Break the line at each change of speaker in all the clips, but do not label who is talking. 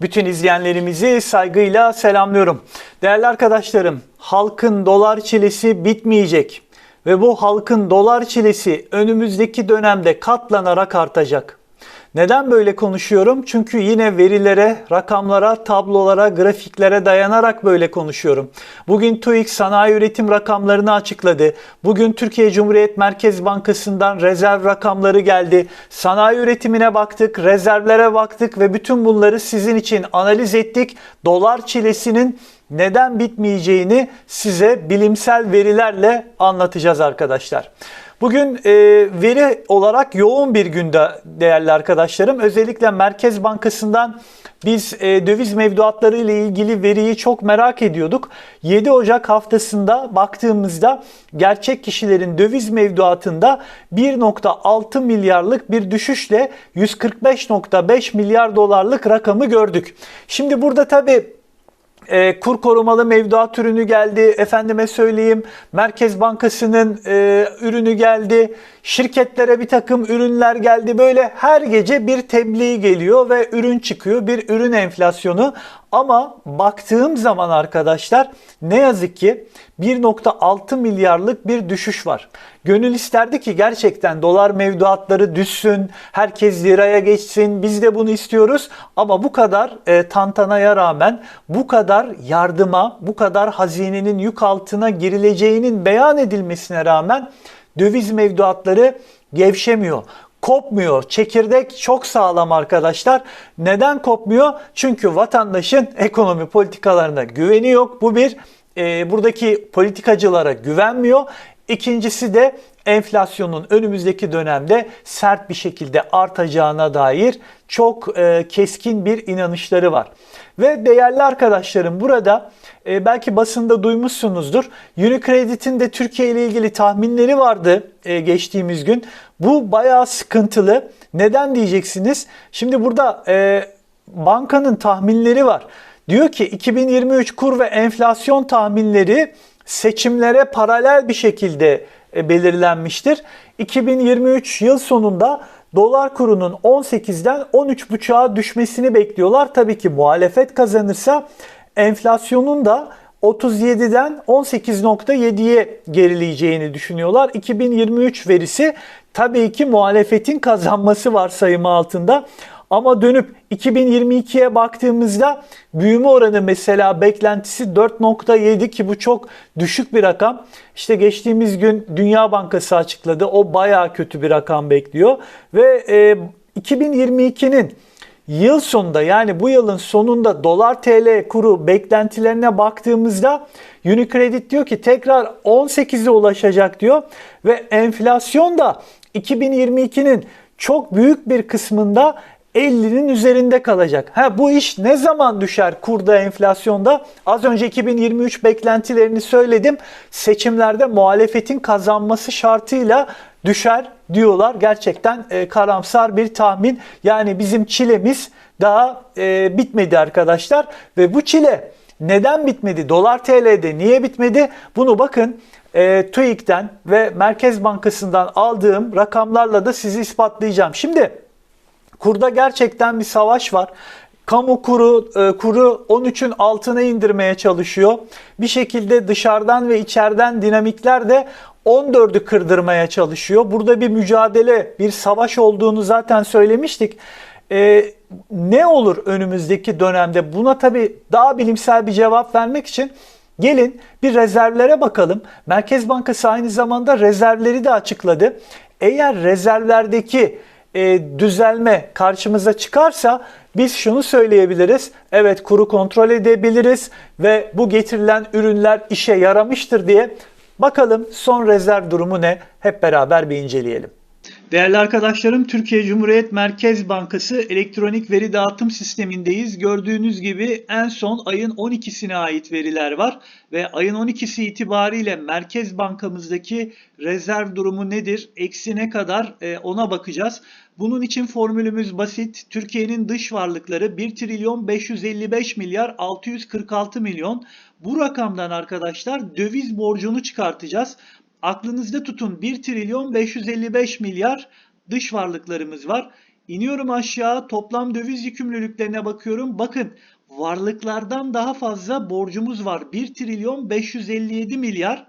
Bütün izleyenlerimizi saygıyla selamlıyorum. Değerli arkadaşlarım, halkın dolar çilesi bitmeyecek ve bu halkın dolar çilesi önümüzdeki dönemde katlanarak artacak. Neden böyle konuşuyorum? Çünkü yine verilere, rakamlara, tablolara, grafiklere dayanarak böyle konuşuyorum. Bugün TÜİK sanayi üretim rakamlarını açıkladı. Bugün Türkiye Cumhuriyet Merkez Bankası'ndan rezerv rakamları geldi. Sanayi üretimine baktık, rezervlere baktık ve bütün bunları sizin için analiz ettik. Dolar çilesinin neden bitmeyeceğini size bilimsel verilerle anlatacağız arkadaşlar. Bugün e, veri olarak yoğun bir günde değerli arkadaşlarım. Özellikle Merkez Bankası'ndan biz e, döviz mevduatları ile ilgili veriyi çok merak ediyorduk. 7 Ocak haftasında baktığımızda gerçek kişilerin döviz mevduatında 1.6 milyarlık bir düşüşle 145.5 milyar dolarlık rakamı gördük. Şimdi burada tabii e, kur korumalı mevduat ürünü geldi. Efendime söyleyeyim Merkez Bankası'nın e, ürünü geldi. Şirketlere bir takım ürünler geldi. Böyle her gece bir tebliğ geliyor ve ürün çıkıyor. Bir ürün enflasyonu. Ama baktığım zaman arkadaşlar ne yazık ki 1.6 milyarlık bir düşüş var. Gönül isterdi ki gerçekten dolar mevduatları düşsün, herkes liraya geçsin, biz de bunu istiyoruz. Ama bu kadar e, tantanaya rağmen, bu kadar yardıma, bu kadar hazinenin yük altına girileceğinin beyan edilmesine rağmen döviz mevduatları gevşemiyor kopmuyor. Çekirdek çok sağlam arkadaşlar. Neden kopmuyor? Çünkü vatandaşın ekonomi politikalarına güveni yok. Bu bir e, buradaki politikacılara güvenmiyor. İkincisi de enflasyonun önümüzdeki dönemde sert bir şekilde artacağına dair çok e, keskin bir inanışları var. Ve değerli arkadaşlarım burada e, belki basında duymuşsunuzdur. Unicredit'in de Türkiye ile ilgili tahminleri vardı e, geçtiğimiz gün. Bu bayağı sıkıntılı. Neden diyeceksiniz? Şimdi burada e, bankanın tahminleri var. Diyor ki 2023 kur ve enflasyon tahminleri seçimlere paralel bir şekilde e, belirlenmiştir. 2023 yıl sonunda dolar kurunun 18'den 13.5'a düşmesini bekliyorlar. Tabii ki muhalefet kazanırsa enflasyonun da 37'den 18.7'ye gerileyeceğini düşünüyorlar. 2023 verisi tabii ki muhalefetin kazanması varsayımı altında. Ama dönüp 2022'ye baktığımızda büyüme oranı mesela beklentisi 4.7 ki bu çok düşük bir rakam. İşte geçtiğimiz gün Dünya Bankası açıkladı. O baya kötü bir rakam bekliyor. Ve e, 2022'nin yıl sonunda yani bu yılın sonunda dolar TL kuru beklentilerine baktığımızda Unicredit diyor ki tekrar 18'e ulaşacak diyor ve enflasyon da 2022'nin çok büyük bir kısmında 50'nin üzerinde kalacak. Ha bu iş ne zaman düşer kurda enflasyonda? Az önce 2023 beklentilerini söyledim. Seçimlerde muhalefetin kazanması şartıyla düşer diyorlar. Gerçekten e, karamsar bir tahmin. Yani bizim çilemiz daha e, bitmedi arkadaşlar ve bu çile neden bitmedi? Dolar TL'de niye bitmedi? Bunu bakın e, TÜİK'ten ve Merkez Bankası'ndan aldığım rakamlarla da sizi ispatlayacağım. Şimdi Kurda gerçekten bir savaş var. Kamu kuru e, kuru 13'ün altına indirmeye çalışıyor. Bir şekilde dışarıdan ve içeriden dinamikler de 14'ü kırdırmaya çalışıyor. Burada bir mücadele, bir savaş olduğunu zaten söylemiştik. Ee, ne olur önümüzdeki dönemde? Buna tabii daha bilimsel bir cevap vermek için gelin bir rezervlere bakalım. Merkez Bankası aynı zamanda rezervleri de açıkladı. Eğer rezervlerdeki e, düzelme karşımıza çıkarsa biz şunu söyleyebiliriz. Evet kuru kontrol edebiliriz ve bu getirilen ürünler işe yaramıştır diye bakalım son rezerv durumu ne? Hep beraber bir inceleyelim. Değerli arkadaşlarım, Türkiye Cumhuriyet Merkez Bankası elektronik veri dağıtım sistemindeyiz. Gördüğünüz gibi en son ayın 12'sine ait veriler var ve ayın 12'si itibariyle Merkez Bankamızdaki rezerv durumu nedir? Eksi ne kadar? E, ona bakacağız. Bunun için formülümüz basit. Türkiye'nin dış varlıkları 1 trilyon 555 milyar 646 milyon. Bu rakamdan arkadaşlar döviz borcunu çıkartacağız. Aklınızda tutun 1 trilyon 555 milyar dış varlıklarımız var. İniyorum aşağı toplam döviz yükümlülüklerine bakıyorum. Bakın varlıklardan daha fazla borcumuz var. 1 trilyon 557 milyar.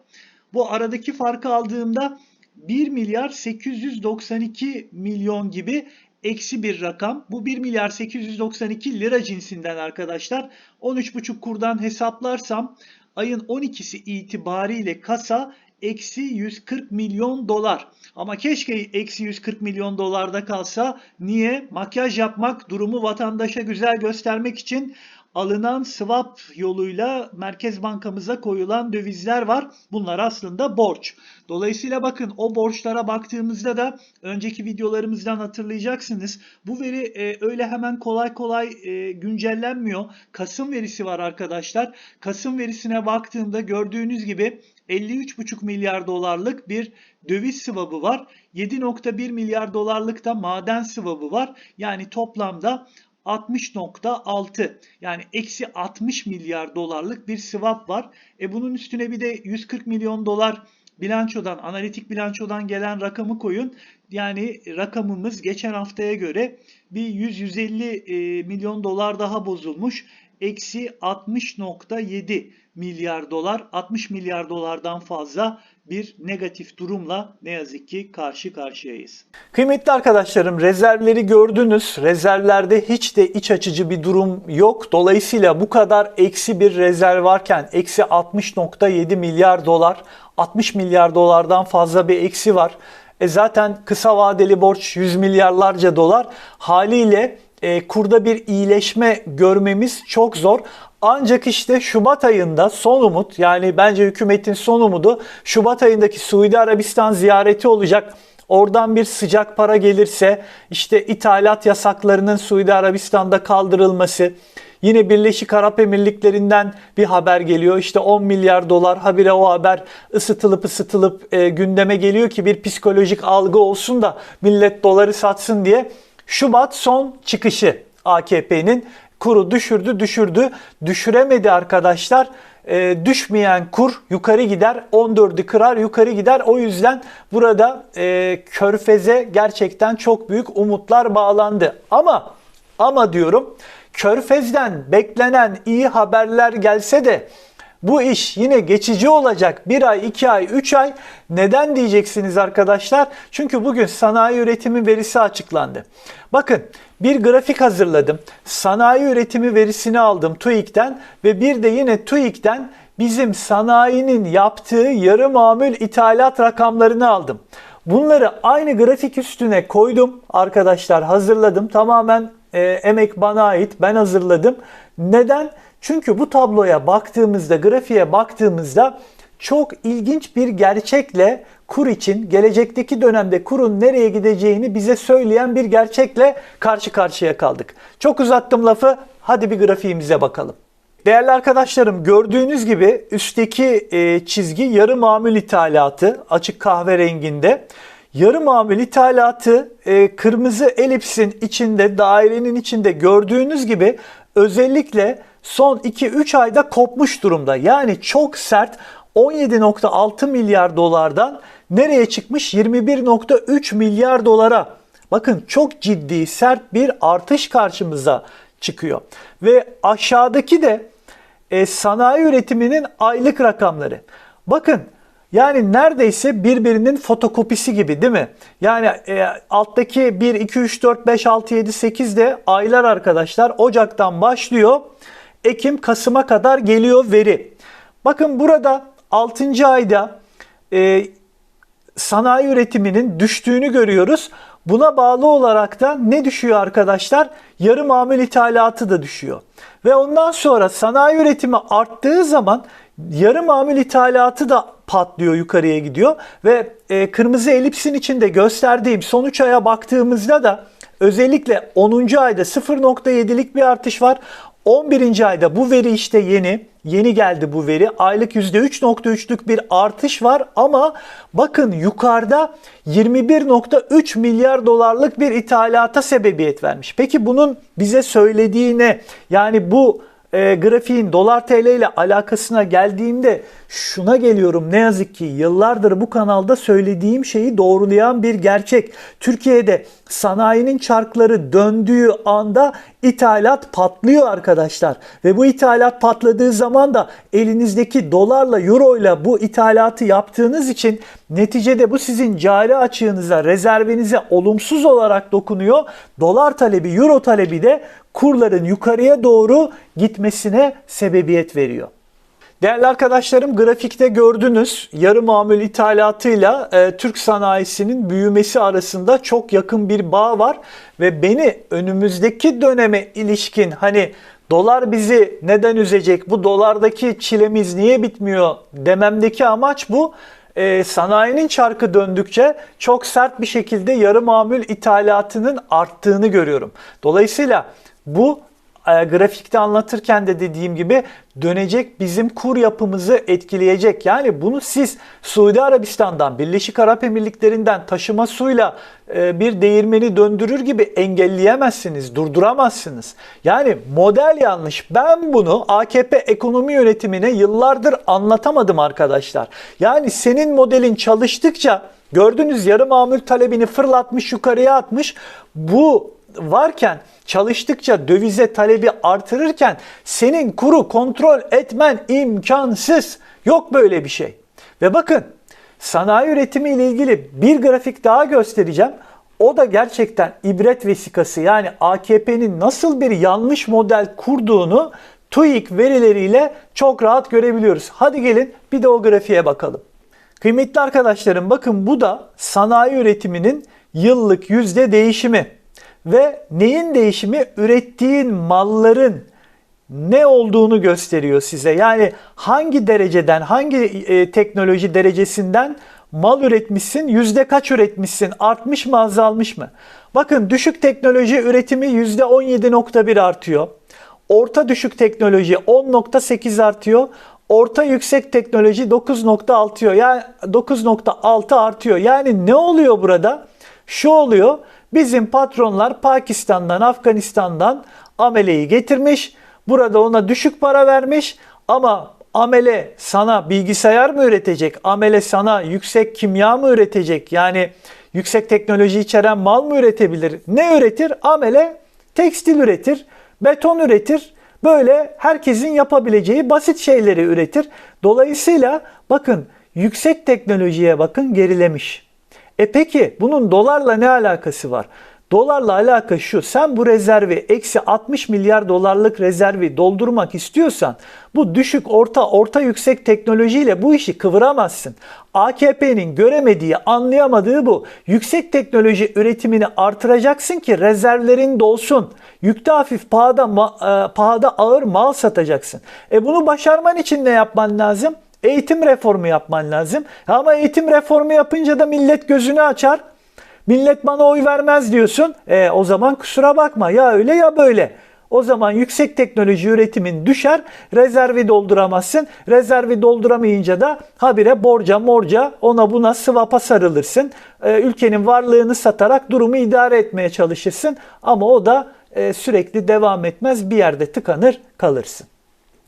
Bu aradaki farkı aldığımda 1 milyar 892 milyon gibi eksi bir rakam. Bu 1 milyar 892 lira cinsinden arkadaşlar. 13,5 kurdan hesaplarsam ayın 12'si itibariyle kasa eksi 140 milyon dolar. Ama keşke eksi 140 milyon dolarda kalsa. Niye? Makyaj yapmak, durumu vatandaşa güzel göstermek için alınan swap yoluyla Merkez Bankamıza koyulan dövizler var. Bunlar aslında borç. Dolayısıyla bakın o borçlara baktığımızda da önceki videolarımızdan hatırlayacaksınız. Bu veri e, öyle hemen kolay kolay e, güncellenmiyor. Kasım verisi var arkadaşlar. Kasım verisine baktığımda gördüğünüz gibi 53,5 milyar dolarlık bir döviz swap'ı var. 7,1 milyar dolarlık da maden swap'ı var. Yani toplamda 60.6 yani eksi 60 milyar dolarlık bir swap var. E bunun üstüne bir de 140 milyon dolar bilançodan, analitik bilançodan gelen rakamı koyun. Yani rakamımız geçen haftaya göre bir 100-150 milyon dolar daha bozulmuş. Eksi 60.7 milyar dolar, 60 milyar dolardan fazla bir negatif durumla ne yazık ki karşı karşıyayız. Kıymetli arkadaşlarım rezervleri gördünüz. Rezervlerde hiç de iç açıcı bir durum yok. Dolayısıyla bu kadar eksi bir rezerv varken eksi 60.7 milyar dolar 60 milyar dolardan fazla bir eksi var. E zaten kısa vadeli borç 100 milyarlarca dolar. Haliyle e, kurda bir iyileşme görmemiz çok zor. Ancak işte Şubat ayında son umut yani bence hükümetin son umudu Şubat ayındaki Suudi Arabistan ziyareti olacak. Oradan bir sıcak para gelirse işte ithalat yasaklarının Suudi Arabistan'da kaldırılması, Yine Birleşik Arap Emirlikleri'nden bir haber geliyor. İşte 10 milyar dolar habire o haber ısıtılıp ısıtılıp e, gündeme geliyor ki bir psikolojik algı olsun da millet doları satsın diye. Şubat son çıkışı AKP'nin kuru düşürdü düşürdü. Düşüremedi arkadaşlar. E, düşmeyen kur yukarı gider 14'ü kırar yukarı gider. O yüzden burada e, körfeze gerçekten çok büyük umutlar bağlandı. Ama ama diyorum körfezden beklenen iyi haberler gelse de bu iş yine geçici olacak. Bir ay, iki ay, üç ay. Neden diyeceksiniz arkadaşlar? Çünkü bugün sanayi üretimi verisi açıklandı. Bakın bir grafik hazırladım. Sanayi üretimi verisini aldım TÜİK'ten ve bir de yine TÜİK'ten bizim sanayinin yaptığı yarı mamül ithalat rakamlarını aldım. Bunları aynı grafik üstüne koydum arkadaşlar hazırladım. Tamamen e, emek bana ait ben hazırladım. Neden? Çünkü bu tabloya baktığımızda, grafiğe baktığımızda çok ilginç bir gerçekle kur için gelecekteki dönemde kurun nereye gideceğini bize söyleyen bir gerçekle karşı karşıya kaldık. Çok uzattım lafı. Hadi bir grafiğimize bakalım. Değerli arkadaşlarım gördüğünüz gibi üstteki e, çizgi yarı mamül ithalatı açık kahverenginde. Yarı mamül ithalatı e, kırmızı elipsin içinde dairenin içinde gördüğünüz gibi özellikle son 2-3 ayda kopmuş durumda. Yani çok sert 17.6 milyar dolardan nereye çıkmış? 21.3 milyar dolara. Bakın çok ciddi sert bir artış karşımıza çıkıyor. Ve aşağıdaki de e, sanayi üretiminin aylık rakamları. Bakın yani neredeyse birbirinin fotokopisi gibi değil mi? Yani e, alttaki 1, 2, 3, 4, 5, 6, 7, 8 de aylar arkadaşlar. Ocak'tan başlıyor. Ekim, Kasım'a kadar geliyor veri. Bakın burada 6. ayda e, sanayi üretiminin düştüğünü görüyoruz. Buna bağlı olarak da ne düşüyor arkadaşlar? Yarı mamul ithalatı da düşüyor. Ve ondan sonra sanayi üretimi arttığı zaman yarı mamul ithalatı da patlıyor yukarıya gidiyor. Ve e, kırmızı elipsin içinde gösterdiğim son 3 aya baktığımızda da özellikle 10. ayda 0.7'lik bir artış var. 11. ayda bu veri işte yeni. Yeni geldi bu veri. Aylık %3.3'lük bir artış var ama bakın yukarıda 21.3 milyar dolarlık bir ithalata sebebiyet vermiş. Peki bunun bize söylediği ne? Yani bu e, grafiğin dolar TL ile alakasına geldiğimde şuna geliyorum ne yazık ki yıllardır bu kanalda söylediğim şeyi doğrulayan bir gerçek. Türkiye'de sanayinin çarkları döndüğü anda ithalat patlıyor arkadaşlar. Ve bu ithalat patladığı zaman da elinizdeki dolarla euro ile bu ithalatı yaptığınız için neticede bu sizin cari açığınıza, rezervinize olumsuz olarak dokunuyor. Dolar talebi, euro talebi de kurların yukarıya doğru gitmesine sebebiyet veriyor. Değerli arkadaşlarım grafikte gördünüz yarı mamul ithalatıyla e, Türk sanayisinin büyümesi arasında çok yakın bir bağ var ve beni önümüzdeki döneme ilişkin hani dolar bizi neden üzecek bu dolardaki çilemiz niye bitmiyor dememdeki amaç bu. E, sanayinin çarkı döndükçe çok sert bir şekilde yarı mamul ithalatının arttığını görüyorum. Dolayısıyla bu e, grafikte anlatırken de dediğim gibi dönecek bizim kur yapımızı etkileyecek. Yani bunu siz Suudi Arabistan'dan, Birleşik Arap Emirlikleri'nden taşıma suyla e, bir değirmeni döndürür gibi engelleyemezsiniz, durduramazsınız. Yani model yanlış. Ben bunu AKP ekonomi yönetimine yıllardır anlatamadım arkadaşlar. Yani senin modelin çalıştıkça gördünüz yarı mamül talebini fırlatmış yukarıya atmış. Bu varken çalıştıkça dövize talebi artırırken senin kuru kontrol etmen imkansız. Yok böyle bir şey. Ve bakın sanayi üretimi ile ilgili bir grafik daha göstereceğim. O da gerçekten ibret vesikası yani AKP'nin nasıl bir yanlış model kurduğunu TÜİK verileriyle çok rahat görebiliyoruz. Hadi gelin bir de o grafiğe bakalım. Kıymetli arkadaşlarım bakın bu da sanayi üretiminin yıllık yüzde değişimi. Ve neyin değişimi? Ürettiğin malların ne olduğunu gösteriyor size. Yani hangi dereceden, hangi e, teknoloji derecesinden mal üretmişsin, yüzde kaç üretmişsin, artmış mı azalmış mı? Bakın düşük teknoloji üretimi yüzde 17.1 artıyor. Orta düşük teknoloji 10.8 artıyor. Orta yüksek teknoloji 9.6 yani 9.6 artıyor. Yani ne oluyor burada? Şu oluyor. Bizim patronlar Pakistan'dan, Afganistan'dan ameleyi getirmiş. Burada ona düşük para vermiş ama amele sana bilgisayar mı üretecek? Amele sana yüksek kimya mı üretecek? Yani yüksek teknoloji içeren mal mı üretebilir? Ne üretir? Amele tekstil üretir, beton üretir. Böyle herkesin yapabileceği basit şeyleri üretir. Dolayısıyla bakın yüksek teknolojiye bakın gerilemiş. E peki bunun dolarla ne alakası var? Dolarla alaka şu. Sen bu rezervi eksi 60 milyar dolarlık rezervi doldurmak istiyorsan bu düşük orta orta yüksek teknolojiyle bu işi kıvıramazsın. AKP'nin göremediği anlayamadığı bu. Yüksek teknoloji üretimini artıracaksın ki rezervlerin dolsun. Yükte hafif pahada, e, pahada ağır mal satacaksın. E bunu başarman için ne yapman lazım? Eğitim reformu yapman lazım. Ama eğitim reformu yapınca da millet gözünü açar. Millet bana oy vermez diyorsun. E, o zaman kusura bakma ya öyle ya böyle. O zaman yüksek teknoloji üretimin düşer, rezervi dolduramazsın. Rezervi dolduramayınca da habire borca morca ona buna sıvapa sarılırsın. E, ülkenin varlığını satarak durumu idare etmeye çalışırsın. Ama o da e, sürekli devam etmez bir yerde tıkanır kalırsın.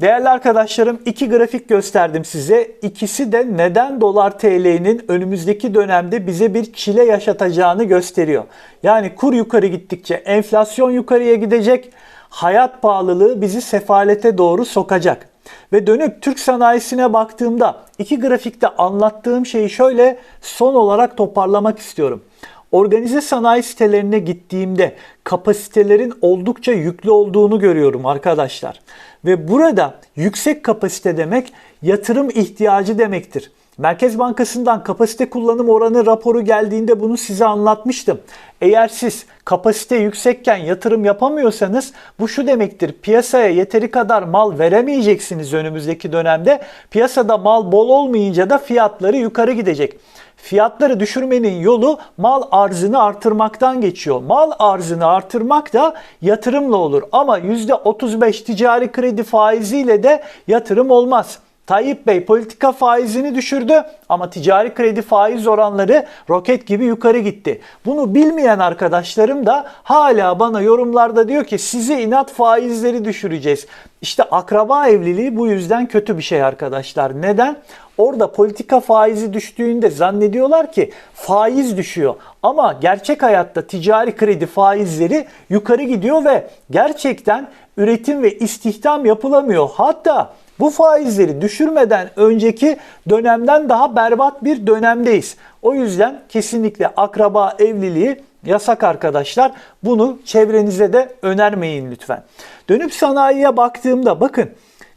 Değerli arkadaşlarım iki grafik gösterdim size. İkisi de neden dolar TL'nin önümüzdeki dönemde bize bir çile yaşatacağını gösteriyor. Yani kur yukarı gittikçe enflasyon yukarıya gidecek. Hayat pahalılığı bizi sefalete doğru sokacak. Ve dönüp Türk sanayisine baktığımda iki grafikte anlattığım şeyi şöyle son olarak toparlamak istiyorum. Organize sanayi sitelerine gittiğimde kapasitelerin oldukça yüklü olduğunu görüyorum arkadaşlar. Ve burada yüksek kapasite demek yatırım ihtiyacı demektir. Merkez Bankası'ndan kapasite kullanım oranı raporu geldiğinde bunu size anlatmıştım. Eğer siz kapasite yüksekken yatırım yapamıyorsanız bu şu demektir. Piyasaya yeteri kadar mal veremeyeceksiniz önümüzdeki dönemde. Piyasada mal bol olmayınca da fiyatları yukarı gidecek. Fiyatları düşürmenin yolu mal arzını artırmaktan geçiyor. Mal arzını artırmak da yatırımla olur ama %35 ticari kredi faiziyle de yatırım olmaz. Tayyip Bey politika faizini düşürdü ama ticari kredi faiz oranları roket gibi yukarı gitti. Bunu bilmeyen arkadaşlarım da hala bana yorumlarda diyor ki size inat faizleri düşüreceğiz. İşte akraba evliliği bu yüzden kötü bir şey arkadaşlar. Neden? Orada politika faizi düştüğünde zannediyorlar ki faiz düşüyor. Ama gerçek hayatta ticari kredi faizleri yukarı gidiyor ve gerçekten üretim ve istihdam yapılamıyor. Hatta bu faizleri düşürmeden önceki dönemden daha berbat bir dönemdeyiz. O yüzden kesinlikle akraba evliliği yasak arkadaşlar. Bunu çevrenize de önermeyin lütfen. Dönüp sanayiye baktığımda bakın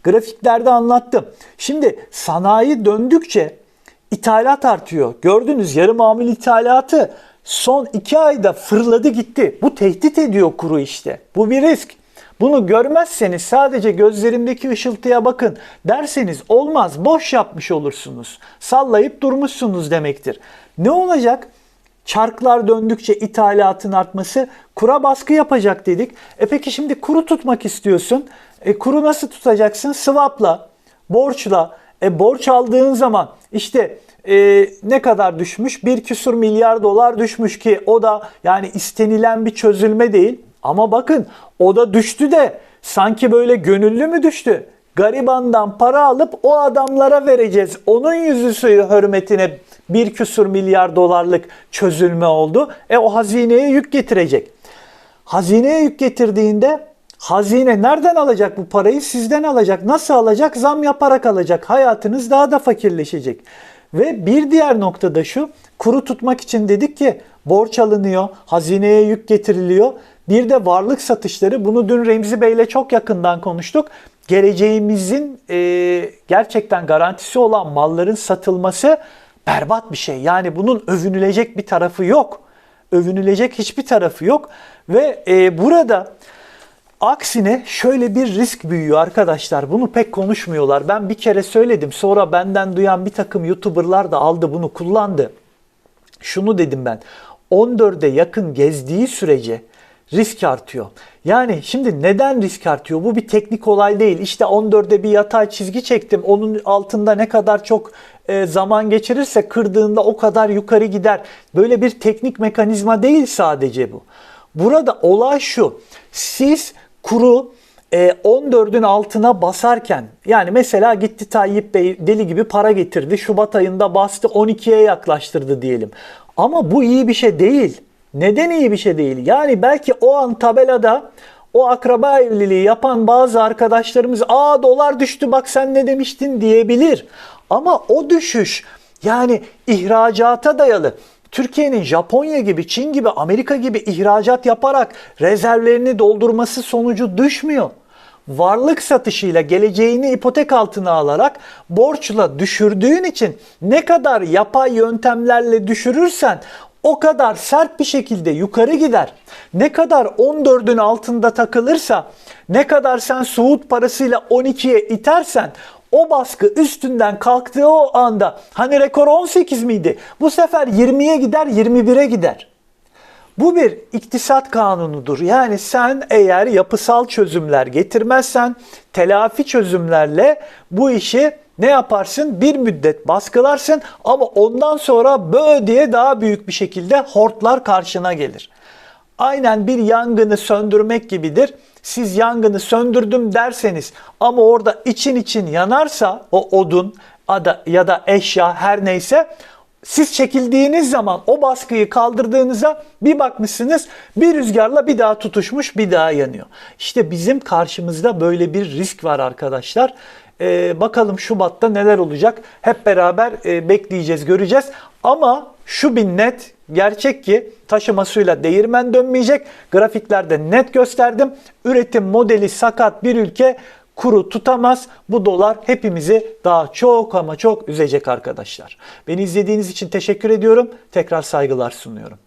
grafiklerde anlattım. Şimdi sanayi döndükçe ithalat artıyor. Gördünüz yarı mamul ithalatı son iki ayda fırladı gitti. Bu tehdit ediyor kuru işte. Bu bir risk. Bunu görmezseniz sadece gözlerimdeki ışıltıya bakın derseniz olmaz boş yapmış olursunuz. Sallayıp durmuşsunuz demektir. Ne olacak? Çarklar döndükçe ithalatın artması kura baskı yapacak dedik. E peki şimdi kuru tutmak istiyorsun. E kuru nasıl tutacaksın? Swap'la, borçla. E borç aldığın zaman işte e, ne kadar düşmüş? Bir küsur milyar dolar düşmüş ki o da yani istenilen bir çözülme değil. Ama bakın o da düştü de sanki böyle gönüllü mü düştü? Garibandan para alıp o adamlara vereceğiz. Onun yüzü suyu hürmetine bir küsur milyar dolarlık çözülme oldu. E o hazineye yük getirecek. Hazineye yük getirdiğinde hazine nereden alacak bu parayı? Sizden alacak. Nasıl alacak? Zam yaparak alacak. Hayatınız daha da fakirleşecek. Ve bir diğer noktada şu, kuru tutmak için dedik ki borç alınıyor, hazineye yük getiriliyor. Bir de varlık satışları, bunu dün Remzi Bey'le çok yakından konuştuk. Geleceğimizin e, gerçekten garantisi olan malların satılması berbat bir şey. Yani bunun övünülecek bir tarafı yok. Övünülecek hiçbir tarafı yok. Ve e, burada Aksine şöyle bir risk büyüyor arkadaşlar. Bunu pek konuşmuyorlar. Ben bir kere söyledim. Sonra benden duyan bir takım YouTuber'lar da aldı bunu kullandı. Şunu dedim ben. 14'e yakın gezdiği sürece risk artıyor. Yani şimdi neden risk artıyor? Bu bir teknik olay değil. İşte 14'e bir yatay çizgi çektim. Onun altında ne kadar çok e, zaman geçirirse kırdığında o kadar yukarı gider. Böyle bir teknik mekanizma değil sadece bu. Burada olay şu. Siz kuru e, 14'ün altına basarken yani mesela gitti Tayyip Bey deli gibi para getirdi. Şubat ayında bastı 12'ye yaklaştırdı diyelim. Ama bu iyi bir şey değil. Neden iyi bir şey değil? Yani belki o an tabelada o akraba evliliği yapan bazı arkadaşlarımız aa dolar düştü bak sen ne demiştin diyebilir. Ama o düşüş yani ihracata dayalı. Türkiye'nin Japonya gibi, Çin gibi, Amerika gibi ihracat yaparak rezervlerini doldurması sonucu düşmüyor. Varlık satışıyla geleceğini ipotek altına alarak borçla düşürdüğün için ne kadar yapay yöntemlerle düşürürsen o kadar sert bir şekilde yukarı gider. Ne kadar 14'ün altında takılırsa, ne kadar sen Suud parasıyla 12'ye itersen o baskı üstünden kalktığı o anda hani rekor 18 miydi? Bu sefer 20'ye gider 21'e gider. Bu bir iktisat kanunudur. Yani sen eğer yapısal çözümler getirmezsen telafi çözümlerle bu işi ne yaparsın? Bir müddet baskılarsın ama ondan sonra bö diye daha büyük bir şekilde hortlar karşına gelir. Aynen bir yangını söndürmek gibidir. Siz yangını söndürdüm derseniz ama orada için için yanarsa o odun ya da eşya her neyse siz çekildiğiniz zaman o baskıyı kaldırdığınızda bir bakmışsınız bir rüzgarla bir daha tutuşmuş bir daha yanıyor. İşte bizim karşımızda böyle bir risk var arkadaşlar. Ee, bakalım Şubat'ta neler olacak hep beraber e, bekleyeceğiz göreceğiz. Ama şu bin net gerçek ki taşımasıyla değirmen dönmeyecek. Grafiklerde net gösterdim. Üretim modeli sakat bir ülke kuru tutamaz. Bu dolar hepimizi daha çok ama çok üzecek arkadaşlar. Beni izlediğiniz için teşekkür ediyorum. Tekrar saygılar sunuyorum.